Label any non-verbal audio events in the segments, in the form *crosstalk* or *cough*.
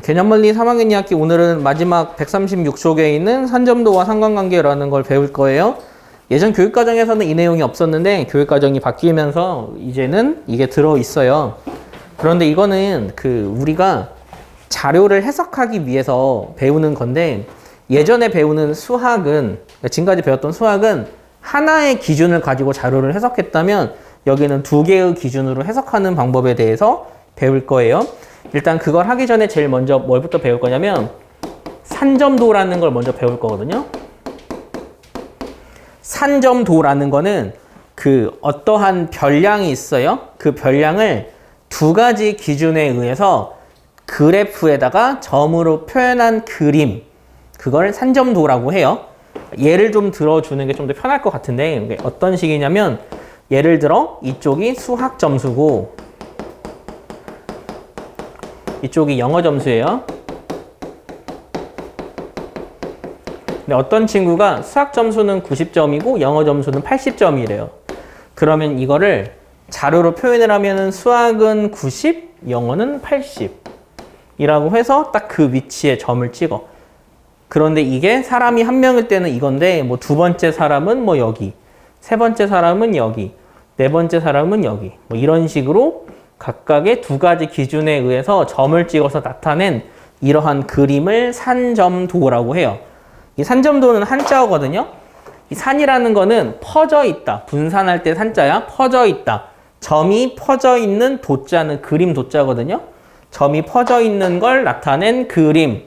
개념원리 3학년 2학기 오늘은 마지막 136쪽에 있는 산점도와 상관관계라는 걸 배울 거예요. 예전 교육과정에서는 이 내용이 없었는데 교육과정이 바뀌면서 이제는 이게 들어 있어요. 그런데 이거는 그 우리가 자료를 해석하기 위해서 배우는 건데 예전에 배우는 수학은 지금까지 배웠던 수학은 하나의 기준을 가지고 자료를 해석했다면 여기는 두 개의 기준으로 해석하는 방법에 대해서 배울 거예요. 일단 그걸 하기 전에 제일 먼저 뭘부터 배울 거냐면 산점도라는 걸 먼저 배울 거거든요. 산점도라는 거는 그 어떠한 별량이 있어요. 그 별량을 두 가지 기준에 의해서 그래프에다가 점으로 표현한 그림 그걸 산점도라고 해요. 예를 좀 들어주는 게 좀 더 편할 것 같은데 어떤 식이냐면 예를 들어 이쪽이 수학 점수고 이쪽이 영어 점수예요. 근데 어떤 친구가 수학 점수는 90점이고 영어 점수는 80점이래요. 그러면 이거를 자료로 표현을 하면은 수학은 90, 영어는 80 이라고 해서 딱 그 위치에 점을 찍어. 그런데 이게 사람이 한 명일 때는 이건데 뭐 두 번째 사람은 뭐 여기, 세 번째 사람은 여기, 네 번째 사람은 여기. 뭐 이런 식으로 각각의 두 가지 기준에 의해서 점을 찍어서 나타낸 이러한 그림을 산점도라고 해요. 이 산점도는 한자어거든요. 이 산이라는 거는 퍼져 있다. 분산할 때 산자야. 퍼져 있다. 점이 퍼져 있는 도자는 그림 도자거든요. 점이 퍼져 있는 걸 나타낸 그림.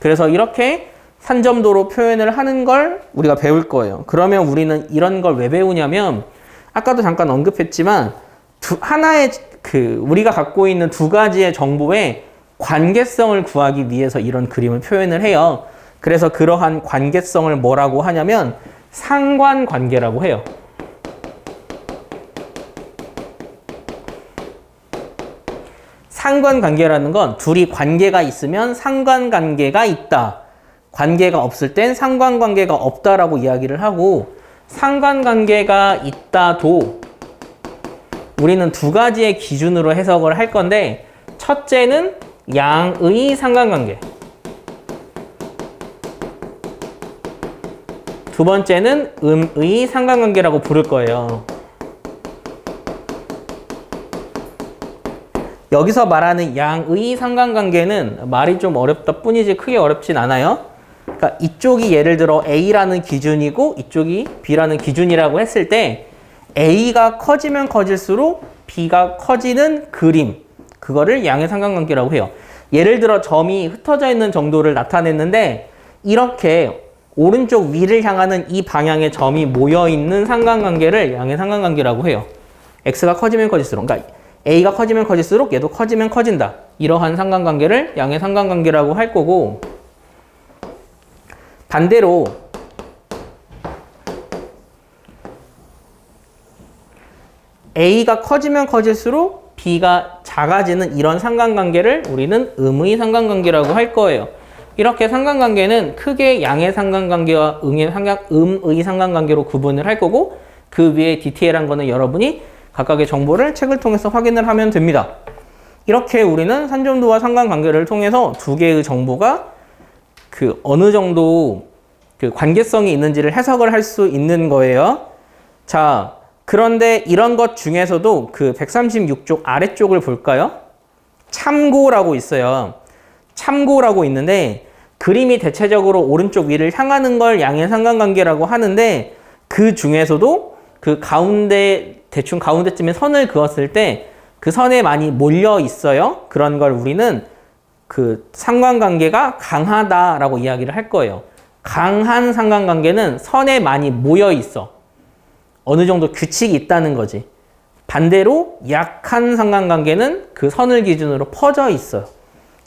그래서 이렇게 산점도로 표현을 하는 걸 우리가 배울 거예요. 그러면 우리는 이런 걸 왜 배우냐면 아까도 잠깐 언급했지만 두, 하나의 그 우리가 갖고 있는 두 가지의 정보의 관계성을 구하기 위해서 이런 그림을 표현을 해요. 그래서 그러한 관계성을 뭐라고 하냐면 상관관계라고 해요. 상관관계라는 건 둘이 관계가 있으면 상관관계가 있다. 관계가 없을 땐 상관관계가 없다라고 이야기를 하고 상관관계가 있다도 우리는 두 가지의 기준으로 해석을 할 건데 첫째는 양의 상관관계 두 번째는 음의 상관관계라고 부를 거예요. 여기서 말하는 양의 상관관계는 말이 좀 어렵다 뿐이지 크게 어렵진 않아요. 그러니까 이쪽이 예를 들어 A라는 기준이고 이쪽이 B라는 기준이라고 했을 때 A가 커지면 커질수록 B가 커지는 그림 그거를 양의 상관관계라고 해요. 예를 들어 점이 흩어져 있는 정도를 나타냈는데 이렇게 오른쪽 위를 향하는 이 방향의 점이 모여 있는 상관관계를 양의 상관관계라고 해요. X가 커지면 커질수록 그러니까 A가 커지면 커질수록 얘도 커지면 커진다. 이러한 상관관계를 양의 상관관계라고 할 거고 반대로 A가 커지면 커질수록 B가 작아지는 이런 상관관계를 우리는 음의 상관관계라고 할 거예요. 이렇게 상관관계는 크게 양의 상관관계와 음의, 상관, 음의 상관관계로 구분을 할 거고 그 위에 디테일한 거는 여러분이 각각의 정보를 책을 통해서 확인을 하면 됩니다. 이렇게 우리는 산점도와 상관관계를 통해서 두 개의 정보가 그 어느 정도 그 관계성이 있는지를 해석을 할 수 있는 거예요. 자, 그런데 이런 것 중에서도 그 136쪽 아래쪽을 볼까요? 참고라고 있어요. 참고라고 있는데 그림이 대체적으로 오른쪽 위를 향하는 걸 양의 상관관계라고 하는데 그 중에서도 그 가운데 대충 가운데쯤에 선을 그었을 때 그 선에 많이 몰려 있어요. 그런 걸 우리는 그 상관관계가 강하다라고 이야기를 할 거예요. 강한 상관관계는 선에 많이 모여 있어. 어느 정도 규칙이 있다는 거지. 반대로 약한 상관관계는 그 선을 기준으로 퍼져 있어요.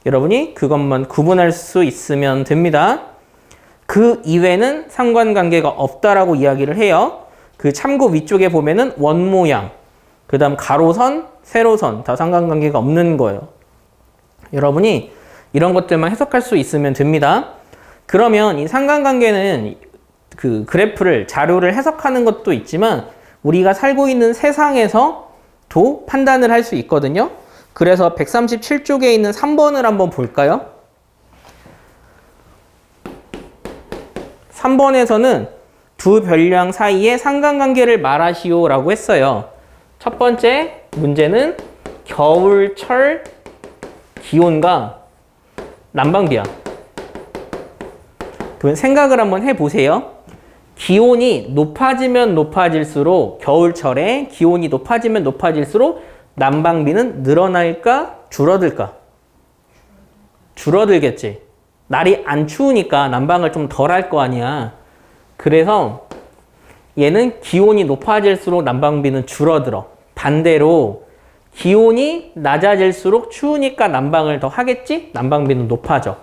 여러분이 그것만 구분할 수 있으면 됩니다. 그 이외에는 상관관계가 없다라고 이야기를 해요. 그 참고 위쪽에 보면은 원 모양, 그 다음 가로선, 세로선 다 상관관계가 없는 거예요. 여러분이 이런 것들만 해석할 수 있으면 됩니다. 그러면 이 상관관계는 그 그래프를 자료를 해석하는 것도 있지만 우리가 살고 있는 세상에서도 판단을 할 수 있거든요. 그래서 137쪽에 있는 3번을 한번 볼까요? 3번에서는 두 별량 사이의 상관관계를 말하시오라고 했어요. 첫 번째 문제는 겨울철 기온과 난방비야. 그러면 생각을 한번 해보세요. 기온이 높아지면 높아질수록 겨울철에 기온이 높아지면 높아질수록 난방비는 늘어날까 줄어들까? 줄어들겠지. 날이 안 추우니까 난방을 좀 덜 할 거 아니야. 그래서 얘는 기온이 높아질수록 난방비는 줄어들어. 반대로 기온이 낮아질수록 추우니까 난방을 더 하겠지? 난방비는 높아져.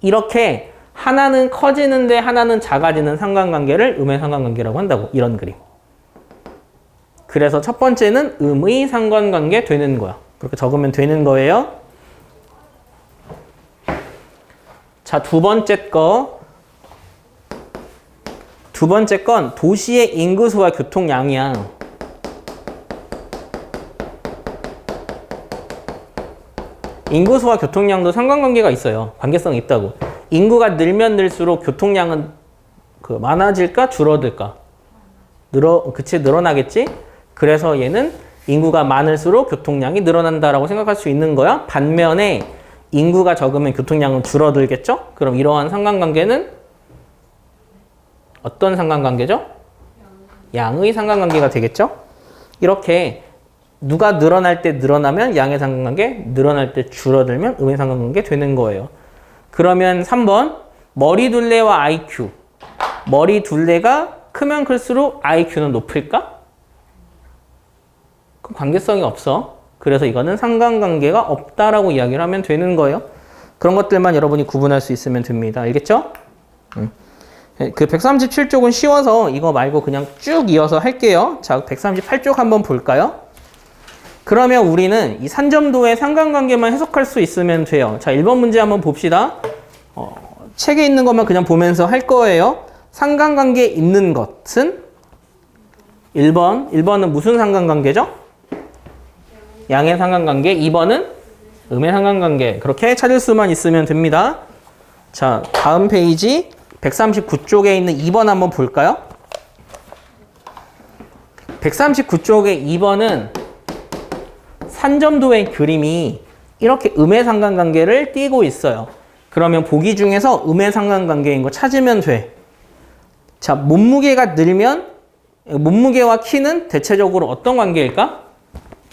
이렇게 하나는 커지는데 하나는 작아지는 상관관계를 음의 상관관계라고 한다고. 이런 그림. 그래서 첫 번째는 음의 상관관계 되는 거야. 그렇게 적으면 되는 거예요. 자, 두 번째 거. 두 번째 건 도시의 인구수와 교통량이야. 인구수와 교통량도 상관관계가 있어요. 관계성이 있다고. 인구가 늘면 늘수록 교통량은 그 많아질까 줄어들까? 늘어 그치 늘어나겠지? 그래서 얘는 인구가 많을수록 교통량이 늘어난다라고 생각할 수 있는 거야. 반면에 인구가 적으면 교통량은 줄어들겠죠? 그럼 이러한 상관관계는 어떤 상관관계죠? 양의 상관관계가 되겠죠? 이렇게 누가 늘어날 때 늘어나면 양의 상관관계, 늘어날 때 줄어들면 음의 상관관계 되는 거예요. 그러면 3번 머리 둘레와 IQ. 머리 둘레가 크면 클수록 IQ는 높을까? 그 관계성이 없어. 그래서 이거는 상관관계가 없다라고 이야기를 하면 되는 거예요. 그런 것들만 여러분이 구분할 수 있으면 됩니다. 알겠죠? 음. 그 137쪽은 쉬워서 이거 말고 그냥 쭉 이어서 할게요. 자, 138쪽 한번 볼까요? 그러면 우리는 이 산점도의 상관관계만 해석할 수 있으면 돼요. 자, 1번 문제 한번 봅시다. 어, 책에 있는 것만 그냥 보면서 할 거예요. 상관관계 있는 것은 1번. 1번은 무슨 상관관계죠? 양의 상관관계. 2번은 음의 상관관계. 그렇게 찾을 수만 있으면 됩니다. 자, 다음 페이지 139쪽에 있는 2번 한번 볼까요? 139쪽의 2번은 산점도의 그림이 이렇게 음의 상관관계를 띄고 있어요. 그러면 보기 중에서 음의 상관관계인 거 찾으면 돼. 자, 몸무게가 늘면 몸무게와 키는 대체적으로 어떤 관계일까?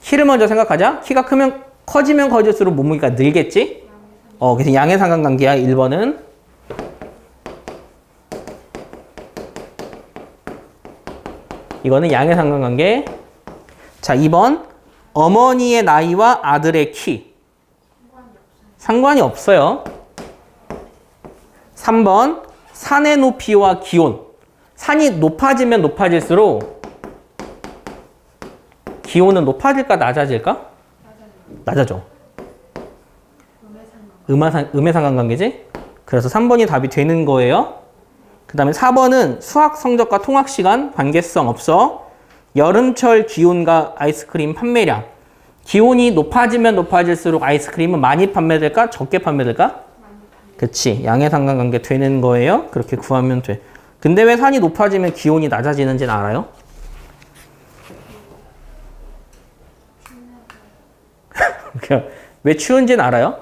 키를 먼저 생각하자. 키가 크면 커지면 커질수록 몸무게가 늘겠지? 어, 그래서 양의 상관관계야, 1번은. 이거는 양의 상관관계. 자, 2번. 어머니의 나이와 아들의 키. 상관이 없어요. 3번. 산의 높이와 기온. 산이 높아지면 높아질수록 기온은 높아질까 낮아질까? 낮아져. 음화상, 음의 상관관계지? 그래서 3번이 답이 되는 거예요. 그 다음에 4번은 수학 성적과 통학 시간 관계성 없어. 여름철 기온과 아이스크림 판매량. 기온이 높아지면 높아질수록 아이스크림은 많이 판매될까? 적게 판매될까? 그치. 양의 상관관계 되는 거예요. 그렇게 구하면 돼. 근데 왜 산이 높아지면 기온이 낮아지는지는 알아요? *laughs* 왜 추운지는 알아요?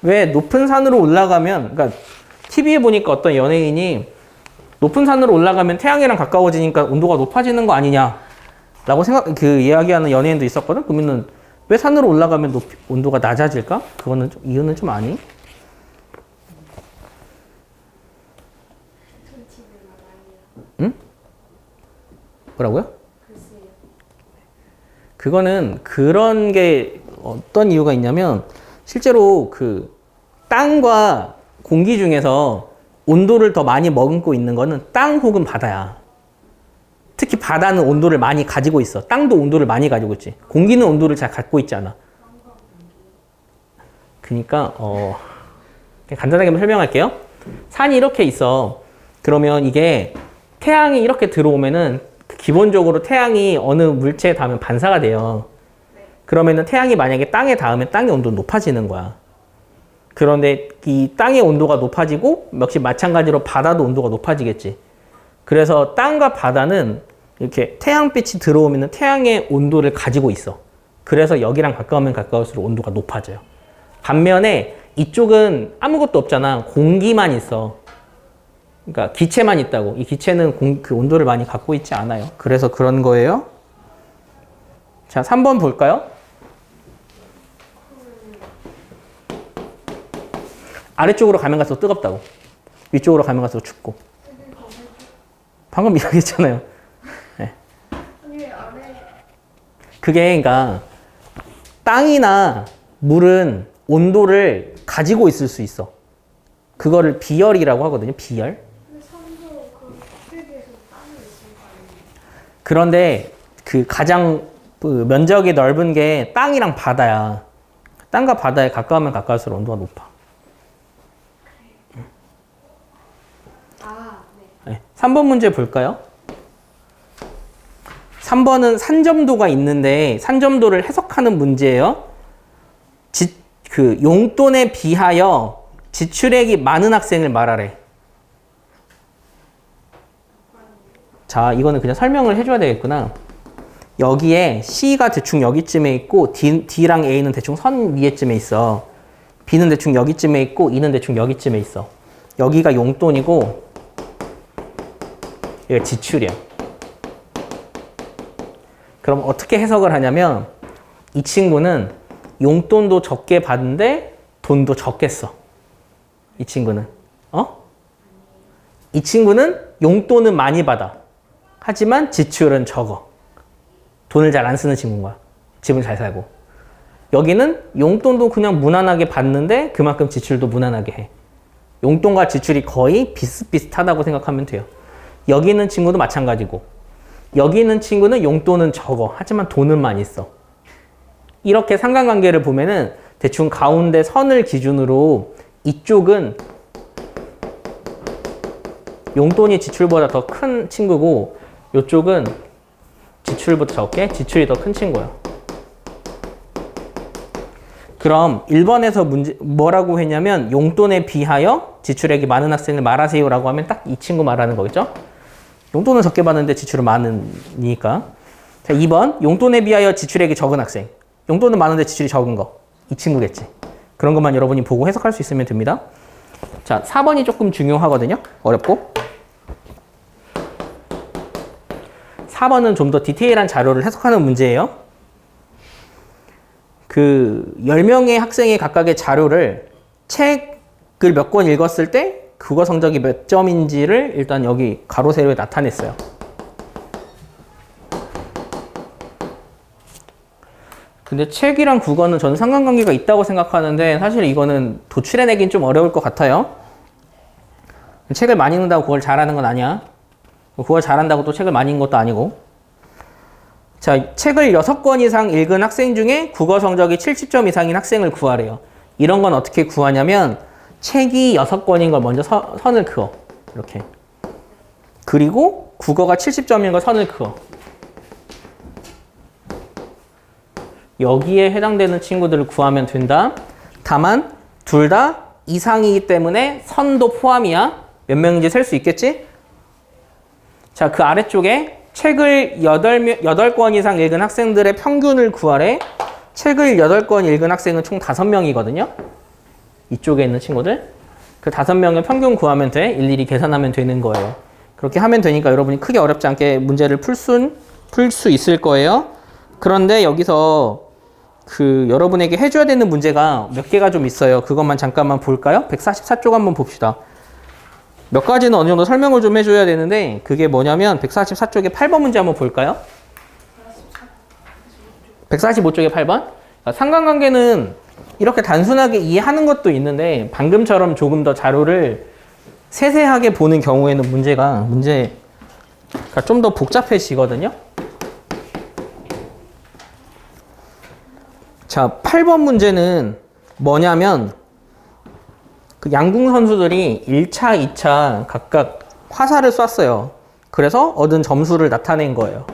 왜 높은 산으로 올라가면, 그러니까 TV에 보니까 어떤 연예인이 높은 산으로 올라가면 태양이랑 가까워지니까 온도가 높아지는 거 아니냐? 라고 생각, 그 이야기하는 연예인도 있었거든? 그러면은 왜 산으로 올라가면 높이, 온도가 낮아질까? 그거는 좀, 이유는 좀 아니? 뭐라고요? 그거는 그런 게 어떤 이유가 있냐면 실제로 그 땅과 공기 중에서 온도를 더 많이 머금고 있는 거는 땅 혹은 바다야. 특히 바다는 온도를 많이 가지고 있어. 땅도 온도를 많이 가지고 있지. 공기는 온도를 잘 갖고 있지 않아. 그러니까 어 간단하게 설명할게요. 산이 이렇게 있어. 그러면 이게 태양이 이렇게 들어오면은 기본적으로 태양이 어느 물체에 닿으면 반사가 돼요. 그러면은 태양이 만약에 땅에 닿으면 땅의 온도는 높아지는 거야. 그런데 이 땅의 온도가 높아지고 역시 마찬가지로 바다도 온도가 높아지겠지. 그래서 땅과 바다는 이렇게 태양빛이 들어오면 태양의 온도를 가지고 있어. 그래서 여기랑 가까우면 가까울수록 온도가 높아져요. 반면에 이쪽은 아무것도 없잖아. 공기만 있어. 그러니까 기체만 있다고. 이 기체는 공, 그 온도를 많이 갖고 있지 않아요. 그래서 그런 거예요. 자, 3번 볼까요? 아래쪽으로 가면 갈수록 뜨겁다고. 위쪽으로 가면 갈수록 춥고. 방금 이야기했잖아요. *laughs* 네. 그게 그러니까 땅이나 물은 온도를 가지고 있을 수 있어. 그거를 비열이라고 하거든요. 비열. 근데 산도 그 세계에서 땅이 있을 거 아니에요. 그런데 그 가장 그 면적이 넓은 게 땅이랑 바다야. 땅과 바다에 가까우면 가까울수록 온도가 높아. 아 네. 네. 3번 문제 볼까요? 3번은 산점도가 있는데 산점도를 해석하는 문제예요. 지, 그 용돈에 비하여 지출액이 많은 학생을 말하래. 자, 이거는 그냥 설명을 해줘야 되겠구나. 여기에 C가 대충 여기쯤에 있고 D, D랑 A는 대충 선 위에쯤에 있어. B는 대충 여기쯤에 있고 E는 대충 여기쯤에 있어. 여기가 용돈이고 이거 지출이야. 그럼 어떻게 해석을 하냐면 이 친구는 용돈도 적게 받는데 돈도 적게 써. 이 친구는. 어? 이 친구는 용돈은 많이 받아. 하지만 지출은 적어. 돈을 잘 안 쓰는 친구인 거야. 집은 잘 살고. 여기는 용돈도 그냥 무난하게 받는데 그만큼 지출도 무난하게 해. 용돈과 지출이 거의 비슷비슷하다고 생각하면 돼요. 여기 있는 친구도 마찬가지고 여기 있는 친구는 용돈은 적어 하지만 돈은 많이 써 이렇게 상관관계를 보면은 대충 가운데 선을 기준으로 이쪽은 용돈이 지출보다 더 큰 친구고 이쪽은 지출보다 적게 지출이 더 큰 친구야 그럼 1번에서 문제 뭐라고 했냐면 용돈에 비하여 지출액이 많은 학생을 말하세요라고 하면 딱 이 친구 말하는 거겠죠? 용돈은 적게 받는데 지출은 많으니까. 자, 2번 용돈에 비하여 지출액이 적은 학생. 용돈은 많은데 지출이 적은 거. 이 친구겠지. 그런 것만 여러분이 보고 해석할 수 있으면 됩니다. 자, 4번이 조금 중요하거든요. 어렵고. 4번은 좀 더 디테일한 자료를 해석하는 문제예요. 그 10명의 학생의 각각의 자료를 책을 몇 권 읽었을 때 국어 성적이 몇 점인지를 일단 여기 가로 세로에 나타냈어요. 근데 책이랑 국어는 저는 상관관계가 있다고 생각하는데 사실 이거는 도출해내긴 좀 어려울 것 같아요. 책을 많이 읽는다고 그걸 잘하는 건 아니야. 그걸 잘한다고 또 책을 많이 읽는 것도 아니고. 자, 책을 6권 이상 읽은 학생 중에 국어 성적이 70점 이상인 학생을 구하래요. 이런 건 어떻게 구하냐면 책이 6권인 걸 먼저 서- 선을 그어. 이렇게. 그리고 국어가 70점인 걸 선을 그어. 여기에 해당되는 친구들을 구하면 된다. 다만 둘 다 이상이기 때문에 선도 포함이야. 몇 명인지 셀 수 있겠지? 자, 그 아래쪽에 책을 8, 8권 이상 읽은 학생들의 평균을 구하래. 책을 8권 읽은 학생은 총 5명이거든요. 이쪽에 있는 친구들. 그 5명의 평균 구하면 돼. 일일이 계산하면 되는 거예요. 그렇게 하면 되니까 여러분이 크게 어렵지 않게 문제를 풀수 있을 거예요. 그런데 여기서 그 여러분에게 해줘야 되는 문제가 몇 개가 좀 있어요. 그것만 잠깐만 볼까요? 144쪽 한번 봅시다. 몇 가지는 어느 정도 설명을 좀 해줘야 되는데 그게 뭐냐면 144쪽에 8번 문제 한번 볼까요? 145쪽에 8번? 상관관계는 이렇게 단순하게 이해하는 것도 있는데 방금처럼 조금 더 자료를 세세하게 보는 경우에는 문제가 문제가 좀더 복잡해지거든요. 자, 8번 문제는 뭐냐면 그 양궁 선수들이 1차, 2차 각각 화살을 쐈어요. 그래서 얻은 점수를 나타낸 거예요.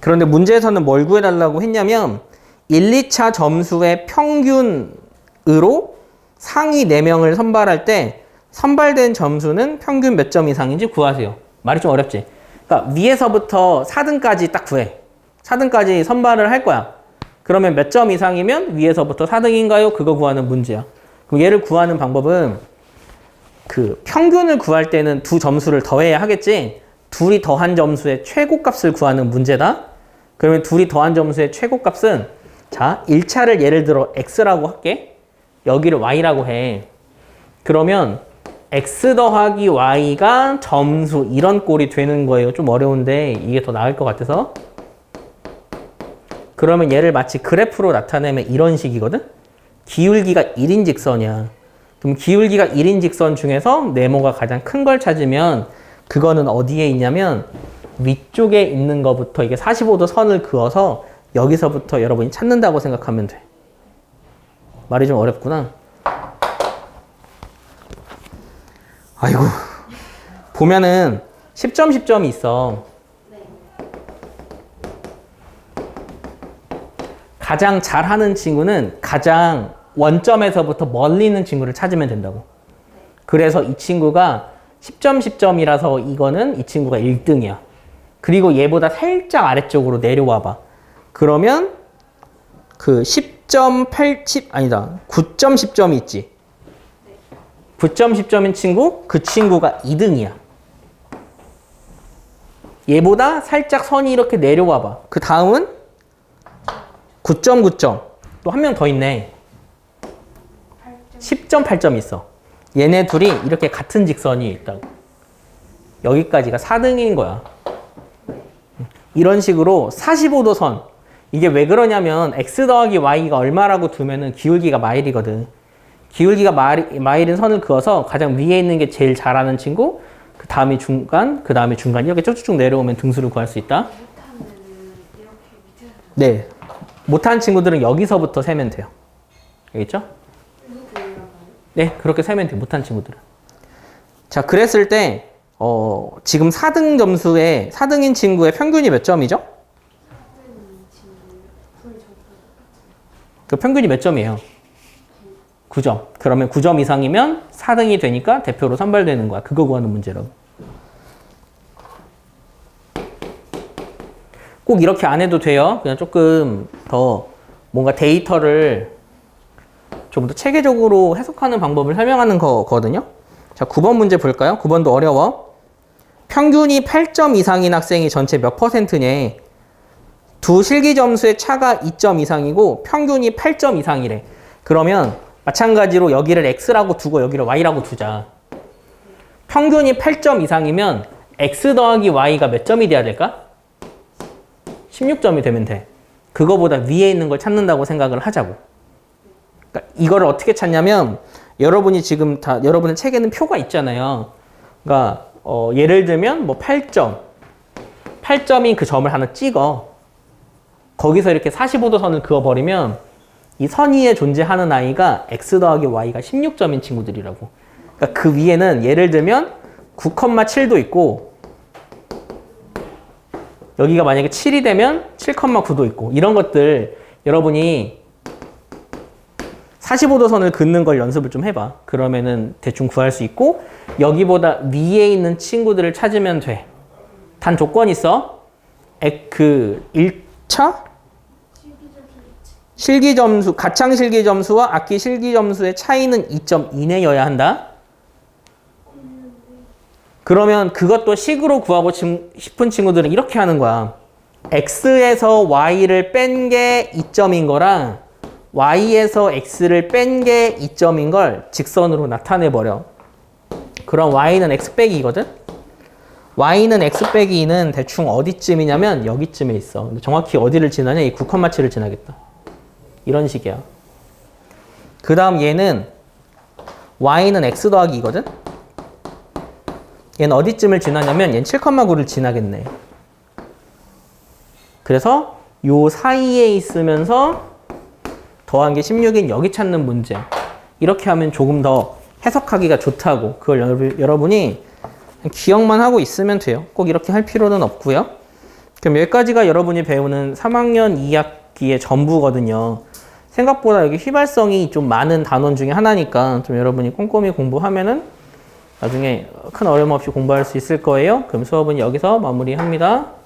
그런데 문제에서는 뭘 구해달라고 했냐면 1, 2차 점수의 평균으로 상위 4명을 선발할 때 선발된 점수는 평균 몇 점 이상인지 구하세요. 말이 좀 어렵지? 그러니까 위에서부터 4등까지 딱 구해. 4등까지 선발을 할 거야. 그러면 몇 점 이상이면 위에서부터 4등인가요? 그거 구하는 문제야. 그럼 얘를 구하는 방법은 그 평균을 구할 때는 두 점수를 더해야 하겠지. 둘이 더한 점수의 최고값을 구하는 문제다. 그러면 둘이 더한 점수의 최고값은 자, 1차를 예를 들어 x라고 할게. 여기를 y라고 해. 그러면 x 더하기 y가 점수 이런 꼴이 되는 거예요. 좀 어려운데 이게 더 나을 것 같아서. 그러면 얘를 마치 그래프로 나타내면 이런 식이거든. 기울기가 1인 직선이야. 그럼 기울기가 1인 직선 중에서 네모가 가장 큰 걸 찾으면 그거는 어디에 있냐면 위쪽에 있는 거부터 이게 45도 선을 그어서 여기서부터 여러분이 찾는다고 생각하면 돼. 말이 좀 어렵구나. 아이고. 보면은 10점 10점이 있어. 가장 잘하는 친구는 가장 원점에서부터 멀리 있는 친구를 찾으면 된다고. 그래서 이 친구가 10점 10점이라서 이거는 이 친구가 1등이야. 그리고 얘보다 살짝 아래쪽으로 내려와 봐. 그러면 그 10점 8, 10, 아니다. 9점 10점이 있지. 9점 10점인 친구, 그 친구가 2등이야. 얘보다 살짝 선이 이렇게 내려와 봐. 그 다음은 9점 9점. 또 한 명 더 있네. 10점 8점 있어. 얘네 둘이 이렇게 같은 직선이 있다고. 여기까지가 4등인 거야. 이런 식으로 45도 선. 이게 왜 그러냐면 x 더하기 y가 얼마라고 두면은 기울기가 마일이거든. 기울기가 마일, 마일인 선을 그어서 가장 위에 있는 게 제일 잘하는 친구, 그 다음이 중간, 그 다음에 중간 이렇게 쭉쭉 내려오면 등수를 구할 수 있다. 네. 못한 친구들은 여기서부터 세면 돼요. 알겠죠? 네, 그렇게 세면 돼, 못한 친구들은. 자, 그랬을 때, 어, 지금 4등 점수에, 4등인 친구의 평균이 몇 점이죠? 그 평균이 몇 점이에요? 9점. 그러면 9점 이상이면 4등이 되니까 대표로 선발되는 거야. 그거 구하는 문제라고. 꼭 이렇게 안 해도 돼요. 그냥 조금 더 뭔가 데이터를 좀 더 체계적으로 해석하는 방법을 설명하는 거거든요. 자, 9번 문제 볼까요? 9번도 어려워. 평균이 8점 이상인 학생이 전체 몇 퍼센트냐? 두 실기 점수의 차가 2점 이상이고 평균이 8점 이상이래. 그러면 마찬가지로 여기를 x라고 두고 여기를 y라고 두자. 평균이 8점 이상이면 x 더하기 y가 몇 점이 돼야 될까? 16점이 되면 돼. 그거보다 위에 있는 걸 찾는다고 생각을 하자고. 그러니까 이거를 어떻게 찾냐면 여러분이 지금 다 여러분의 책에는 표가 있잖아요. 그러니까 어, 예를 들면 뭐 8점, 8점인 그 점을 하나 찍어. 거기서 이렇게 45도 선을 그어버리면 이 선 위에 존재하는 아이가 x 더하기 y가 16점인 친구들이라고. 그러니까 그 위에는 예를 들면 9,7도 있고 여기가 만약에 7이 되면 7,9도 있고 이런 것들 여러분이 45도 선을 긋는 걸 연습을 좀 해봐. 그러면은 대충 구할 수 있고 여기보다 위에 있는 친구들을 찾으면 돼. 단 조건이 있어. 에, 그 1차 실기 점수, 가창 실기 점수와 악기 실기 점수의 차이는 2점 이내여야 한다. 그러면 그것도 식으로 구하고 침- 싶은 친구들은 이렇게 하는 거야. x에서 y를 뺀게 2점인 거랑 y에서 x를 뺀게 2점인 걸 직선으로 나타내 버려. 그럼 y는 x 빼기거든. y는 x 빼기 2는 대충 어디쯤이냐면 여기쯤에 있어. 정확히 어디를 지나냐? 이 9,7을 지나겠다. 이런 식이야. 그 다음 얘는 y는 x 더하기 2거든? 얘는 어디쯤을 지나냐면 얘는 7,9를 지나겠네. 그래서 요 사이에 있으면서 더한 게 16인 여기 찾는 문제. 이렇게 하면 조금 더 해석하기가 좋다고. 그걸 여러분- 여러분이 기억만 하고 있으면 돼요. 꼭 이렇게 할 필요는 없고요. 그럼 여기까지가 여러분이 배우는 3학년 2학기의 전부거든요. 생각보다 여기 휘발성이 좀 많은 단원 중에 하나니까 좀 여러분이 꼼꼼히 공부하면은 나중에 큰 어려움 없이 공부할 수 있을 거예요. 그럼 수업은 여기서 마무리합니다.